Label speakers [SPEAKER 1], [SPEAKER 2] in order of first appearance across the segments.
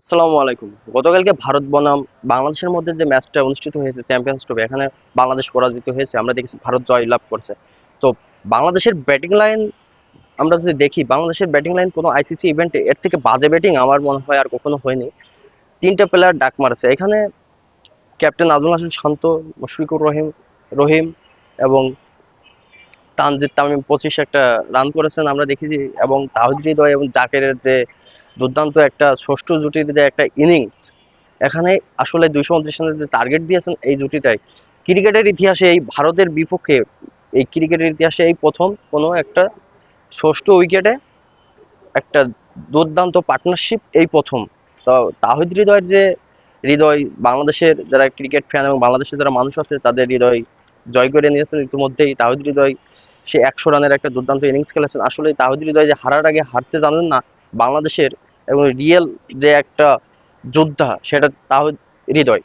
[SPEAKER 1] আসসালামু আলাইকুম। গতকালকে ভারত বনাম বাংলাদেশের মধ্যে যে ম্যাচটা অনুষ্ঠিত হয়েছে চ্যাম্পিয়ন্স ট্রফি এখানে বাংলাদেশ পরাজিত হয়েছে, আমরা দেখেছি ভারত জয় লাভ করছে। তো বাংলাদেশের ব্যাটিং লাইন আমরা যদি দেখি, বাংলাদেশের ব্যাটিং লাইন কোনো আইসিসি ইভেন্টে এর থেকে বাজে ব্যাটিং আমার মনে হয় আর কখনো হয়নি। তিনটা প্লেয়ার ডাক মারছে। এখানে ক্যাপ্টেন আজমল হাসান শান্ত, মুশফিকুর রহিম রহিম এবং তানজিদ তামিম পঁচিশ একটা রান করেছেন, আমরা দেখেছি, এবং তাহিদ হৃদয় এবং জাকেরের যে দুর্দান্ত একটা ষষ্ঠ জুটির যে একটা ইনিংস এখানে আসলে দুইশো উনত্রিশ রানের যে টার্গেট দিয়েছেন এই জুটিটাই। ক্রিকেটের ইতিহাসে এই ভারতের বিপক্ষে, এই ক্রিকেটের ইতিহাসে এই প্রথম কোনো একটা ষষ্ঠ উইকেটে একটা দুর্দান্ত পার্টনারশিপ এই প্রথম। তো তাহিদ হৃদয়ের যে হৃদয়, বাংলাদেশের যারা ক্রিকেট ফ্যান এবং বাংলাদেশের যারা মানুষ আছে, তাদের হৃদয় জয় করে নিয়েছেন। ইতিমধ্যেই তাহিদ হৃদয়, সে একশো রানের একটা দুর্দান্ত ইনিংস খেলেছেন। আসলে তাহিদ হৃদয় যে হারার আগে হারতে জানেন না, বাংলাদেশের এবং রিয়েল যে একটা যোদ্ধা, সেটা তাহিদ হৃদয়।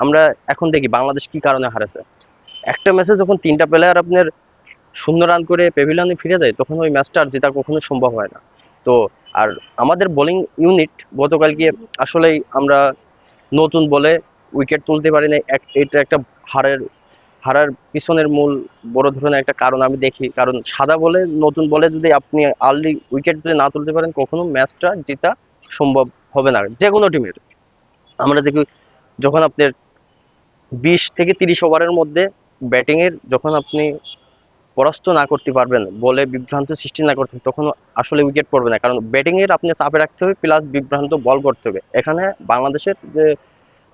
[SPEAKER 1] আমরা এখন দেখি বাংলাদেশ কি কারণে হারেছে। একটা ম্যাচে যখন তিনটা প্লেয়ার আপনার শূন্য রান করে পেভিলিয়নে ফিরে যায়, তখন ওই ম্যাচটা আর জেতা কখনো সম্ভব হয় না। তো আর আমাদের বোলিং ইউনিট গতকালকে আসলেই আমরা নতুন বলে উইকেট তুলতে পারি না এটা একটা হারের হারার পিছনের মূল বড় ধরনের একটা কারণ আমি দেখি। কারণ সাদা বলে নতুন বলে যদি আপনি আর্লি উইকেট যদি না তুলতে পারেন, কখনো ম্যাচটা জেতা সম্ভব হবে না। যে কোনো টিমের আমরা দেখি যখন আপনার বিশ থেকে তিরিশ ওভারের মধ্যে ব্যাটিংয়ের যখন আপনি পরাস্ত না করতে পারবেন, বলে বিভ্রান্ত সৃষ্টি না করতে, তখন আসলে উইকেট পড়বে না। কারণ ব্যাটিংয়ের আপনি চাপে রাখতে হবে প্লাস বিভ্রান্ত বল করতে হবে। এখানে বাংলাদেশের যে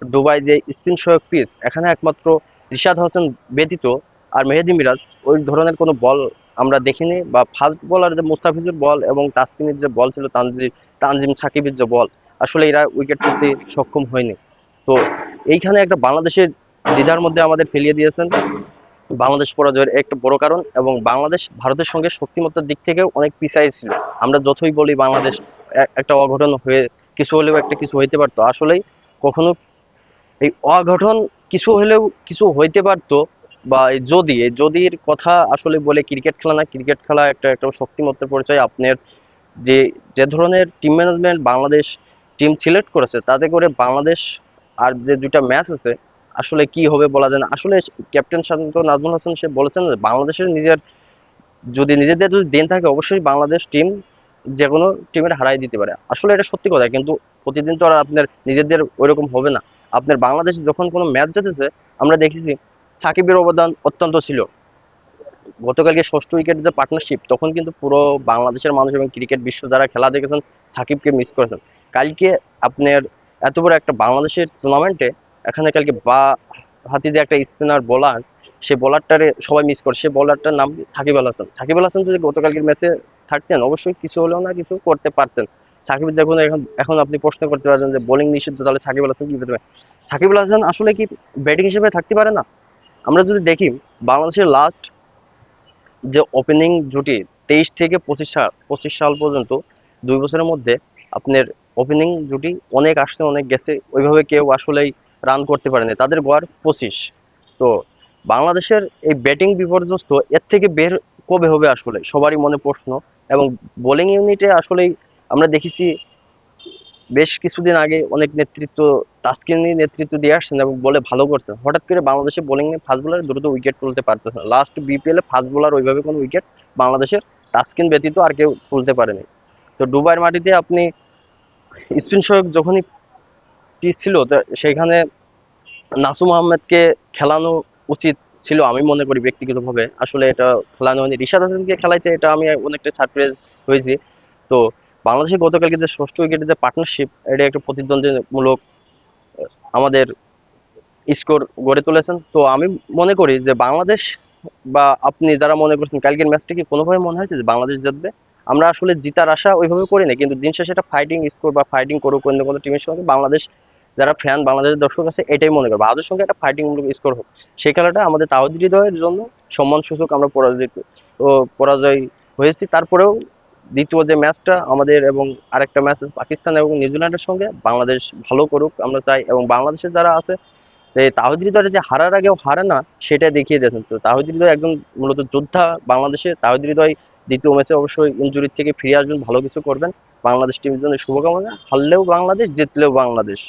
[SPEAKER 1] দুবাই যে স্পিন সহায়ক পিচ এখানে একমাত্র রিশাদ হোসেন ব্যতীত আর মেহেদি মিরাজ, ওই ধরনের কোনো বল আমরা দেখিনি বা ফাস্ট বলার যে মুস্তাফিজুর বল এবং তাসকিনের যে বল ছিল তানজি তানজিম সাকিবের যে বল, আসলে এরা উইকেট তুলতে সক্ষম হয়নি। তো এইখানে একটা বাংলাদেশের দ্বিধার মধ্যে আমাদের ফেলিয়ে দিয়েছেন। বাংলাদেশ পরাজয়ের একটা বড় কারণ এবং বাংলাদেশ ভারতের সঙ্গে শক্তিমত্তার দিক থেকেও অনেক পিছাই ছিল। আমরা যতই বলি বাংলাদেশ একটা অঘটন হয়ে, কিছু হলেও একটা কিছু হইতে পারতো। আসলেই কখনো এই অঘটন কিছু হলেও কিছু হইতে পারতো বা যদি যদির কথা আসলে বলে ক্রিকেট খেলা না, ক্রিকেট খেলা একটা একটা শক্তিমত্তার পরিচয়। আপনার যে যে ধরনের team management Bangladesh team select করেছে, তাতে করে বাংলাদেশ আর যে দুইটা ম্যাচ আছে, আসলে কি হবে বলা যায় না। আসলে ক্যাপ্টেন শান্ত নাজমুল হাসান সে বলেছেন যে, বাংলাদেশের নিজের যদি নিজেদের যদি দিন থাকে, অবশ্যই বাংলাদেশ টিম যে কোনো টিমের হারাই দিতে পারে। আসলে এটা সত্যি কথা, কিন্তু প্রতিদিন তো আর আপনার নিজেদের ওইরকম হবে না। আপনার বাংলাদেশ যখন কোনো ম্যাচ জিতেছে, আমরা দেখেছি সাকিবের অবদান অত্যন্ত ছিল। গতকালকে ষষ্ঠ উইকেটের যে পার্টনারশিপ তখন কিন্তু পুরো বাংলাদেশের মানুষ এবং ক্রিকেট বিশ্ব যারা খেলা দেখেছেন, সাকিবকে মিস করেছেন। কালকে আপনার এত বড় একটা বাংলাদেশের টুর্নামেন্টে এখানে কালকে বা হাতি যে একটা স্পিনার বোলার সে বোলারটারে সবাই মিস করে। সে বোলারটার নাম সাকিব আল হাসান। সাকিব আল হাসান যদি গতকালকের ম্যাচে থাকতেন, অবশ্যই কিছু হলেও না কিছু করতে পারতেন। সাকিব যখন এখন এখন আপনি প্রশ্ন করতে পারেন যে বোলিং নিষিদ্ধ, তাহলে সাকিব আল হাসান কি করতে পারে? সাকিব আল হাসান আসলে কি ব্যাটিং হিসেবে থাকতে পারে না? আমরা যদি দেখি, বাংলাদেশের লাস্ট যে ওপেনিং জুটি, তেইশ থেকে পঁচিশ সাল পঁচিশ সাল পর্যন্ত, দুই বছরের মধ্যে আপনার ওপেনিং জুটি অনেক আসছে, অনেক গেছে, ওইভাবে কেউ আসলেই রান করতে পারেনি তাদের গড় পঁচিশ। তো বাংলাদেশের এই ব্যাটিং বিপর্যস্ত, এর থেকে বের কবে হবে আসলে? সবারই মনে প্রশ্ন। এবং বোলিং ইউনিটে আসলেই আমরা দেখেছি বেশ কিছুদিন আগে অনেক নেতৃত্ব, তাস্কিনি নেতৃত্ব দিয়ে আসছেন এবং বলে ভালো করছেন হঠাৎ করে বাংলাদেশে বোলিং এ ফাস্ট বোলার দ্রুত উইকেট তুলতে পারতেছে না। লাস্ট বিপিএল ফাস্ট বোলার ওইভাবে কোনো উইকেট বাংলাদেশের তাস্কিন ব্যতীত আর কেউ তুলতে পারেনি। তো দুবাইয়ের মাটিতে আপনি স্পিন সহায়ক যখনই পিচ ছিল, তো সেখানে নাসুম আহমেদকে খেলানো উচিত ছিল আমি মনে করি ব্যক্তিগতভাবে। আসলে এটা খেলানো হয়নি। রিশাদ হাসানকে খেলাইছে, এটা আমি অনেকটা সারপ্রাইজ হয়েছি। তো বাংলাদেশে গতকালকে যে ষষ্ঠ উইকেটের যে পার্টনারশিপ এটা একটা প্রতিদ্বন্দ্বীমূলক আমাদের স্কোর গড়ে তুলেছেন। তো আমি মনে করি যে বাংলাদেশ বা আপনি যারা মনে করছেন কালকের ম্যাচটা কি কোনোভাবে মনে হয়েছে যে বাংলাদেশ জিতবে? আমরা আসলে জিতার আশা ওইভাবে করি না, কিন্তু দিন শেষে এটা ফাইটিং স্কোর বা ফাইটিং করুক অন্য কোনো টিমের সঙ্গে বাংলাদেশ যারা ফ্যান বাংলাদেশের দর্শক আছে, এটাই মনে করে ভারতের সঙ্গে একটা ফাইটিং মূলক স্কোর হোক। সেই খেলাটা আমাদের তাওহিদ হৃদয়ের জন্য সম্মান সূচক আমরা পরাজিত পরাজয় হয়েছি। তারপরেও দ্বিতীয় যে ম্যাচটা আমাদের এবং আরেকটা ম্যাচ পাকিস্তান এবং নিউজিল্যান্ডের সঙ্গে, বাংলাদেশ ভালো করুক আমরা চাই এবং বাংলাদেশের যারা আছে তাহিদুল তাহিদ হৃদয় যে হারার আগেও হারে না, সেটা দেখিয়ে দিয়েছেন। তো তাহিদ হৃদয় একজন মূলত যোদ্ধা বাংলাদেশে, তাহিদ হৃদয় দ্বিতীয় ম্যাচে অবশ্যই ইঞ্জুরির থেকে ফিরে আসবেন, ভালো কিছু করবেন। বাংলাদেশ টিমের জন্য শুভকামনা। হারলেও বাংলাদেশ, জিতলেও বাংলাদেশ।